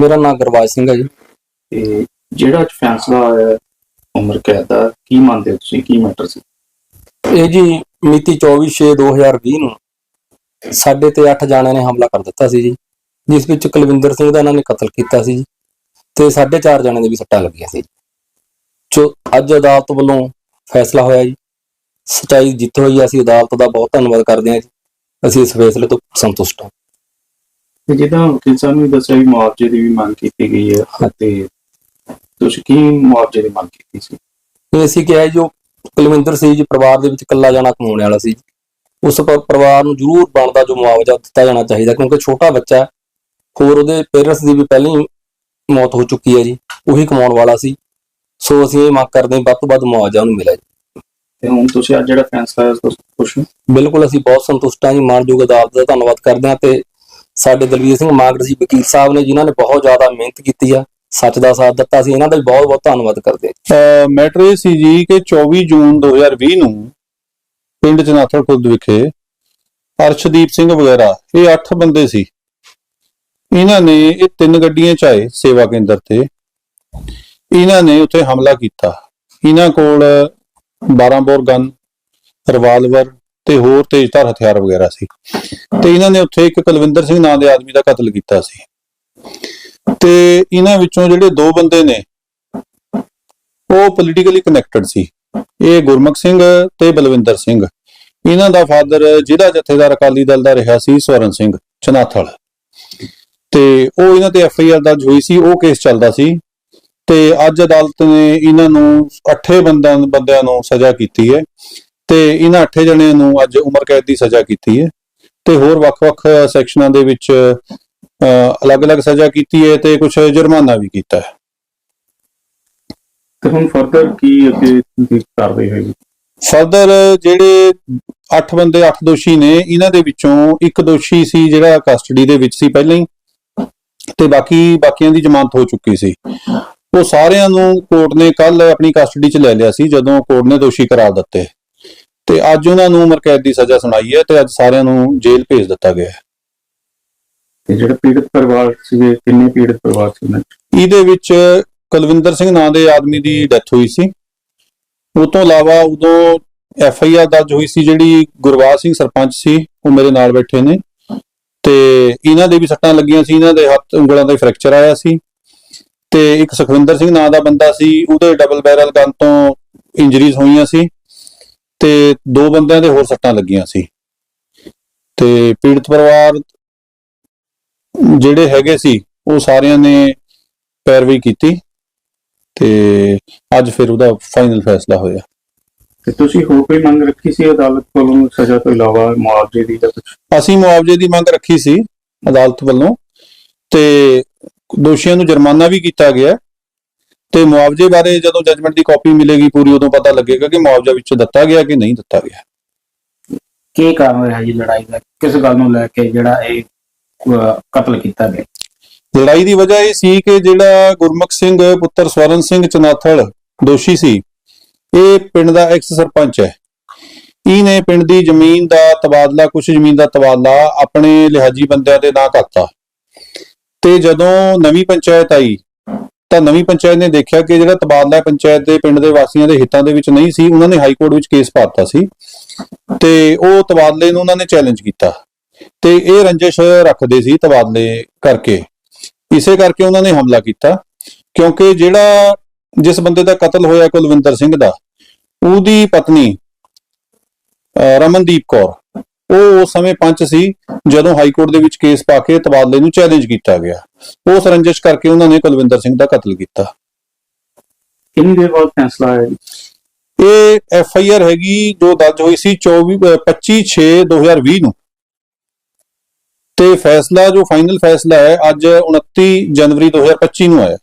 ਮੇਰਾ ਨਾਮ ਗੁਰਬਾਜ ਸਿੰਘ ਹੈ ਜੀ। ਤੇ ਜਿਹੜਾ ਅੱਜ ਫੈਸਲਾ ਆਇਆ ਹੈ ਉਮਰ ਕੈਦ ਦਾ ਕੀ ਮੰਨਦੇ ਹੋ ਤੁਸੀਂ? ਕੀ ਮੈਟਰ ਸੀ? ਇਹ ਜੀ ਮਿਤੀ 24/6/2020 ਨੂੰ ਸਾਡੇ ਤੇ 8 ਜਾਣਿਆਂ ਨੇ ਹਮਲਾ ਕਰ ਦਿੱਤਾ ਸੀ ਜੀ ਜਿਸ ਵਿੱਚ ਕੁਲਵਿੰਦਰ ਸਿੰਘ ਦਾ ਇਹਨਾਂ ਨੇ ਕਤਲ ਕੀਤਾ ਸੀ ਜੀ ਤੇ ਸਾਡੇ 4 ਜਾਣਿਆਂ ਦੇ ਵੀ ਸੱਟਾਂ ਲੱਗੀਆਂ ਸੀ ਜੋ। ਅੱਜ ਅਦਾਲਤ ਵੱਲੋਂ ਫੈਸਲਾ ਹੋਇਆ ਜੀ ਸਚਾਈ ਜਿੱਤ ਹੋਈ ਅਸੀਂ ਅਦਾਲਤ ਦਾ ਬਹੁਤ ਧੰਨਵਾਦ ਕਰਦੇ ਹਾਂ ਜੀ। ਅਸੀਂ ਇਸ ਫੈਸਲੇ ਤੋਂ ਸੰਤੁਸ਼ਟ ਹਾਂ। ਤੇ ਜਿੱਦਾਂ ਵਕੀਲ ਸਾਹਿਬ ਨੇ ਦੱਸਿਆ ਵੀ ਮੁਆਵਜ਼ੇ ਦੀ ਵੀ ਮੰਗ ਕੀਤੀ ਗਈ ਹੈ ਤੇ ਤੁਸੀਂ ਕੀ ਮੁਆਵਜ਼ੇ ਦੀ ਮੰਗ ਕੀਤੀ ਸੀ? ਇਹ ਅਸੀਂ ਕਿਹਾ ਜੀ, ਜੋ ਕੁਲਵਿੰਦਰ ਸਿੰਘ ਜੀ ਪਰਿਵਾਰ ਦੇ ਵਿੱਚ ਇਕੱਲਾ ਜਾਣਾ ਕਮਾਉਣ ਵਾਲਾ ਸੀ ਉਸ ਪ- ਪਰਿਵਾਰ ਨੂੰ ਜ਼ਰੂਰ ਬਣਦਾ ਜੋ ਮੁਆਵਜ਼ਾ ਦਿੱਤਾ ਜਾਣਾ ਚਾਹੀਦਾ ਕਿਉਂਕਿ ਛੋਟਾ ਬੱਚਾ ਹੈ। ਹੋਰ ਉਹਦੇ ਪੇਰੈਂਟਸ ਦੀ ਵੀ ਪਹਿਲਾਂ ਹੀ ਮੌਤ ਹੋ ਚੁੱਕੀ ਹੈ ਜੀ ਉਹੀ ਕਮਾਉਣ ਵਾਲਾ ਸੀ। ਸੋ ਅਸੀਂ ਇਹ ਮੰਗ ਕਰਦੇ ਹਾਂ ਵੱਧ ਤੋਂ ਵੱਧ ਮੁਆਵਜ਼ਾ ਉਹਨੂੰ ਮਿਲੇ ਤੇ ਹੁਣ ਤੁਸੀਂ ਅੱਜ ਜਿਹੜਾ ਫੈਸਲਾ ਹੈ ਉਸ ਤੋਂ ਖੁਸ਼ ਹੋ ਬਿਲਕੁਲ ਅਸੀਂ ਬਹੁਤ ਸੰਤੁਸ਼ਟ ਹਾਂ ਜੀ ਮਾਨਯੋਗ ਅਦਾਲਤ ਦਾ ਧੰਨਵਾਦ ਕਰਦੇ ਹਾਂ ਤੇ ਸਾਡੇ ਦਲਵੀਰ ਸਿੰਘ ਮਾਗੜ ਜੀ, ਵਕੀਲ ਸਾਹਿਬ ਨੇ ਜਿਨ੍ਹਾਂ ਨੇ ਬਹੁਤ ਜ਼ਿਆਦਾ ਮਿਹਨਤ ਕੀਤੀ ਆ, ਸੱਚ ਦਾ ਸਾਥ ਦਿੱਤਾ ਸੀ, ਇਹਨਾਂ ਦਾ ਵੀ ਬਹੁਤ ਬਹੁਤ ਧੰਨਵਾਦ ਕਰਦੇ ਹਾਂ। ਮੈਟਰ ਇਹ ਸੀ ਜੀ ਕਿ 24 ਜੂਨ 2020 ਨੂੰ ਪਿੰਡ ਜਨਾਥਲ ਖੁਰਦ ਵਿਖੇ ਅਰਸ਼ਦੀਪ ਸਿੰਘ ਵਗੈਰਾ, ਇਹ 8 ਬੰਦੇ ਸੀ। ਇਹਨਾਂ ਨੇ ਇਹ ਤਿੰਨ ਗੱਡੀਆਂ ਚ ਆਏ ਸੇਵਾ ਕੇਂਦਰ ਤੇ। ਇਹਨਾਂ ਨੇ ਉੱਥੇ ਹਮਲਾ ਕੀਤਾ। ਇਹਨਾਂ ਕੋਲ 12 ਬੋਰ ਗਨ, ਰਿਵਾਲਵਰ ਤੇ ਹੋਰ ਤੇਜ਼ਧਾਰ ਹਥਿਆਰ ਵਗੈਰਾ ਸੀ। ਤੇ ਇਹਨਾਂ ਨੇ ਉੱਥੇ ਇੱਕ ਕੁਲਵਿੰਦਰ ਸਿੰਘ ਨਾਂ ਦੇ ਆਦਮੀ ਦਾ ਕਤਲ ਕੀਤਾ ਸੀ। ਤੇ ਇਹਨਾਂ ਵਿੱਚੋਂ ਜਿਹੜੇ ਦੋ ਬੰਦੇ ਨੇ, ਉਹ ਪੋਲੀਟੀਕਲੀ ਕਨੈਕਟਡ ਸੀ। ਇਹ ਗੁਰਮੁਖ ਸਿੰਘ ਤੇ ਬਲਵਿੰਦਰ ਸਿੰਘ। ਇਹਨਾਂ ਦਾ ਫਾਦਰ ਜਿਹੜਾ ਜਥੇਦਾਰ ਅਕਾਲੀ ਦਲ ਦਾ ਰਿਹਾ ਸੀ, ਸਵਰਨ ਸਿੰਘ ਚਨਾਥਲ। ਤੇ ਉਹ ਇਹਨਾਂ ਤੇ ਐਫ ਆਈ ਆਰ ਦਰਜ ਹੋਈ ਸੀ, ਉਹ ਕੇਸ ਚੱਲਦਾ ਸੀ। ਤੇ ਅੱਜ ਅਦਾਲਤ ਨੇ ਇਹਨਾਂ ਨੂੰ ਅੱਠੇ ਬੰਦਿਆਂ ਬੰਦਿਆਂ ਨੂੰ ਸਜ਼ਾ ਕੀਤੀ ਹੈ। ਤੇ ਇਹਨਾਂ ਅੱਠੇ ਜਣਿਆਂ ਨੂੰ ਅੱਜ ਉਮਰ ਕੈਦ ਦੀ ਸਜ਼ਾ ਕੀਤੀ ਹੈ ਤੇ ਹੋਰ ਵੱਖ-ਵੱਖ ਸੈਕਸ਼ਨਾਂ ਦੇ ਵਿੱਚ ਅਲੱਗ-ਅਲੱਗ ਸਜ਼ਾ ਕੀਤੀ ਹੈ ਤੇ ਕੁਝ ਜੁਰਮਾਨਾ ਵੀ ਕੀਤਾ ਹੈ। ਤੇ ਹੁਣ ਫਰਦਰ ਕੀ ਅੱਗੇ ਦੀ ਕਾਰਵਾਈ ਹੋਏਗੀ? ਫਰਦਰ ਜਿਹੜੇ 8 ਬੰਦੇ 8 ਦੋਸ਼ੀ ਨੇ ਇਹਨਾਂ ਦੇ ਵਿੱਚੋਂ ਇੱਕ ਦੋਸ਼ੀ ਸੀ ਜਿਹੜਾ ਕਸਟਡੀ ਦੇ ਵਿੱਚ ਸੀ ਪਹਿਲਾਂ ਹੀ ਤੇ ਬਾਕੀ ਬਾਕੀਆਂ ਦੀ ਜ਼ਮਾਨਤ ਹੋ ਚੁੱਕੀ ਸੀ। ਉਹ ਸਾਰਿਆਂ ਨੂੰ ਕੋਰਟ ਨੇ ਕੱਲ ਆਪਣੀ ਕਸਟਡੀ 'ਚ ਲੈ ਲਿਆ ਸੀ ਜਦੋਂ ਕੋਰਟ ਨੇ ਦੋਸ਼ੀ ਕਰਾਰ ਦਿੱਤੇ। ਤੇ ਅੱਜ ਉਹਨਾਂ ਨੂੰ ਉਮਰ ਕੈਦ ਦੀ ਸਜ਼ਾ ਸੁਣਾਈ ਹੈ ਤੇ ਅੱਜ ਸਾਰਿਆਂ ਨੂੰ ਜੇਲ੍ਹ ਭੇਜ ਦਿੱਤਾ ਗਿਆ ਹੈ। ਤੇ ਜਿਹੜੇ ਪੀੜਤ ਪਰਿਵਾਰ ਸੀਗੇ ਕਿੰਨੇ ਪੀੜਤ ਪਰਿਵਾਰ ਸੀ ਉਹਨਾਂ 'ਚ? ਇਹਦੇ ਵਿੱਚ ਕੁਲਵਿੰਦਰ ਸਿੰਘ ਨਾਂ ਦੇ ਆਦਮੀ ਦੀ ਡੈਥ ਹੋਈ ਸੀ। ਉਹ ਤੋਂ ਇਲਾਵਾ ਉਦੋਂ ਐਫ ਆਈ ਆਰ ਦਰਜ ਹੋਈ ਸੀ ਜਿਹੜੀ ਗੁਰਬਾਜ ਸਿੰਘ ਸਰਪੰਚ ਸੀ ਉਹ ਮੇਰੇ ਨਾਲ ਬੈਠੇ ਨੇ। ਤੇ ਇਹਨਾਂ ਦੇ ਵੀ ਸੱਟਾਂ ਲੱਗੀਆਂ ਸੀ ਇਹਨਾਂ ਦੇ ਹੱਥ ਉਂਗਲਾਂ ਦਾ ਫ੍ਰੈਕਚਰ ਆਇਆ ਸੀ। ਤੇ ਇੱਕ ਸੁਖਵਿੰਦਰ ਸਿੰਘ ਨਾਂ ਦਾ ਬੰਦਾ ਸੀ ਉਹਦੇ ਡਬਲ ਬੈਰਲ ਗਨ ਤੋਂ ਇੰਜਰੀਜ਼ ਹੋਈਆਂ ਸੀ। ਤੇ ਦੋ ਬੰਦਿਆਂ ਦੇ ਹੋਰ ਸੱਟਾਂ ਲੱਗੀਆਂ ਸੀ। ਤੇ ਪੀੜਤ ਪਰਿਵਾਰ ਜਿਹੜੇ ਹੈਗੇ ਸੀ ਉਹ ਸਾਰਿਆਂ ਨੇ ਪੈਰਵੀ ਕੀਤੀ ਤੇ ਅੱਜ ਫਿਰ ਉਹਦਾ ਫਾਈਨਲ ਫੈਸਲਾ ਹੋਇਆ। ਤੇ ਤੁਸੀਂ ਹੋਰ ਕੋਈ ਮੰਗ ਰੱਖੀ ਸੀ ਅਦਾਲਤ ਕੋਲੋਂ ਸਜ਼ਾ ਤੋਂ ਇਲਾਵਾ ਮੁਆਵਜ਼ੇ ਦੀ ਜਾਂ ਕੁਝ ਅਸੀਂ ਮੁਆਵਜ਼ੇ ਦੀ ਮੰਗ ਰੱਖੀ ਸੀ ਅਦਾਲਤ ਵੱਲੋਂ ਤੇ ਦੋਸ਼ੀਆਂ ਨੂੰ ਜੁਰਮਾਨਾ ਵੀ ਕੀਤਾ ਗਿਆ। ਤੇ ਮੁਆਵਜ਼ੇ ਬਾਰੇ ਜਦੋਂ ਜੱਜਮੈਂਟ ਦੀ ਕਾਪੀ ਮਿਲੇਗੀ ਪੂਰੀ ਉਦੋਂ ਪਤਾ ਲੱਗੇਗਾ ਕਿ ਮੁਆਵਜ਼ਾ ਵਿੱਚ ਦਿੱਤਾ ਗਿਆ ਕਿ ਨਹੀਂ ਦਿੱਤਾ ਗਿਆ। ਕੀ ਕਾਰਨ ਰਿਹਾ ਜੀ ਲੜਾਈ ਦਾ? ਕਿਸ ਗੱਲ ਨੂੰ ਲੈ ਕੇ ਜਿਹੜਾ ਇਹ ਕਤਲ ਕੀਤਾ ਗਿਆ? ਲੜਾਈ ਦੀ ਵਜ੍ਹਾ ਇਹ ਸੀ ਕਿ ਜਿਹੜਾ ਗੁਰਮੁਖ ਸਿੰਘ ਪੁੱਤਰ ਸਵਰਨ ਸਿੰਘ ਚਨਾਥਲ ਦੋਸ਼ੀ ਸੀ ਇਹ ਪਿੰਡ ਦਾ ਐਕਸ ਸਰਪੰਚ ਹੈ। ਇਹਨੇ ਪਿੰਡ ਦੀ ਜ਼ਮੀਨ ਦਾ ਤਬਾਦਲਾ ਕੁਝ ਜ਼ਮੀਨ ਦਾ ਤਬਾਦਲਾ ਆਪਣੇ ਲਿਹਾਜੀ ਬੰਦਿਆਂ ਦੇ ਨਾਂ ਕਰਤਾ। ਤੇ ਜਦੋਂ ਨਵੀਂ ਪੰਚਾਇਤ ਆਈ ਤਾਂ ਨਵੀਂ ਪੰਚਾਇਤ ਨੇ ਦੇਖਿਆ ਕਿ ਜਿਹੜਾ ਤਬਾਦਲਾ ਪੰਚਾਇਤ ਦੇ ਪਿੰਡ ਦੇ ਵਾਸੀਆਂ ਦੇ ਹਿੱਤਾਂ ਦੇ ਵਿੱਚ ਨਹੀਂ ਸੀ, ਉਹਨਾਂ ਨੇ ਹਾਈ ਕੋਰਟ ਵਿੱਚ ਕੇਸ ਪਾਤਾ ਸੀ ਤੇ ਉਹ ਤਬਾਦਲੇ ਨੂੰ ਉਹਨਾਂ ਨੇ ਚੈਲੰਜ ਕੀਤਾ ਤੇ ਇਹ ਰੰਜਿਸ਼ ਰੱਖਦੇ ਸੀ ਤਬਾਦਲੇ ਕਰਕੇ। ਇਸੇ ਕਰਕੇ ਉਹਨਾਂ ਨੇ ਹਮਲਾ ਕੀਤਾ, ਕਿਉਂਕਿ ਜਿਹੜਾ ਜਿਸ ਬੰਦੇ ਦਾ ਕਤਲ ਹੋਇਆ ਕੁਲਵਿੰਦਰ ਸਿੰਘ ਦਾ, ਉਹਦੀ ਪਤਨੀ ਰਮਨਦੀਪ ਕੌਰ ਉਹ ਉਸ ਸਮੇਂ ਪੰਚ ਸੀ ਜਦੋਂ ਹਾਈ ਕੋਰਟ ਦੇ ਵਿੱਚ ਕੇਸ ਪਾ ਕੇ ਤਬਾਦਲੇ ਨੂੰ ਚੈਲੰਜ ਕੀਤਾ ਗਿਆ। ਉਸ ਰੰਜਿਸ਼ ਕਰਕੇ ਉਹਨਾਂ ਨੇ ਕੁਲਵਿੰਦਰ ਸਿੰਘ ਦਾ ਕਤਲ ਕੀਤਾ। ਕਿੰਨੀ ਦੇਰ ਬਾਅਦ ਫੈਸਲਾ ਆਇਆ? ਇਹ ਐਫ ਆਈ ਆਰ ਹੈਗੀ ਜੋ ਦਰਜ ਹੋਈ ਸੀ 24 ਅਹ 25 6 2020 ਨੂੰ। ਤੇ ਫੈਸਲਾ ਜੋ ਫਾਈਨਲ ਫੈਸਲਾ ਹੈ ਅੱਜ 29 ਜਨਵਰੀ 2025 ਨੂੰ ਆਇਆ।